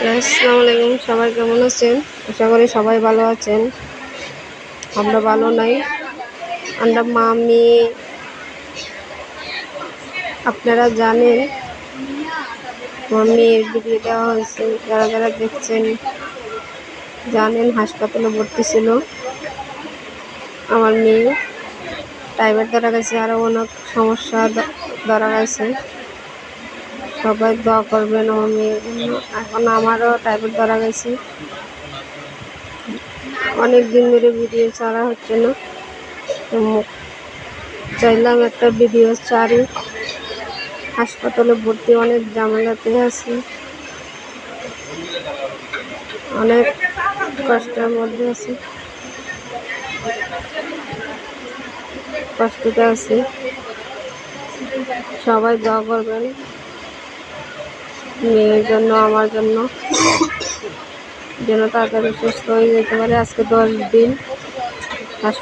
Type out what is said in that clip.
আসসালামু আলাইকুম। সবাই কেমন আছেন? আশা করি সবাই ভালো আছেন। আমরা ভালো নাই। আমরা মামি, আপনারা জানেন মামির ভিডিও দেওয়া হয়েছে। যারা যারা দেখছেন, জানেন, হাসপাতালে ভর্তি ছিল আমার মেয়ে। টাইফয়েড ধরা গেছে আরও অনেক সমস্যা ধরা গেছে। সবাই দোয়া করবেন আমার মেয়ের জন্য এখন আমারও টাইফয়েড ধরা গেছে। অনেক দিন ধরে ভিডিও ছাড়া হচ্ছে না। তো চাইলাম একটা ভিডিও ছাড়ি। হাসপাতালে ভর্তি, অনেক ঝামেলাতে আছি। অনেক কষ্টের মধ্যে আছি। কষ্টতে আছি। সবাই দোয়া করবেন। মেয়ের জন্য আমার জন্য। যেন তাড়াতাড়ি সুস্থ হয়ে যেতে পারে। আজকে দশ দিন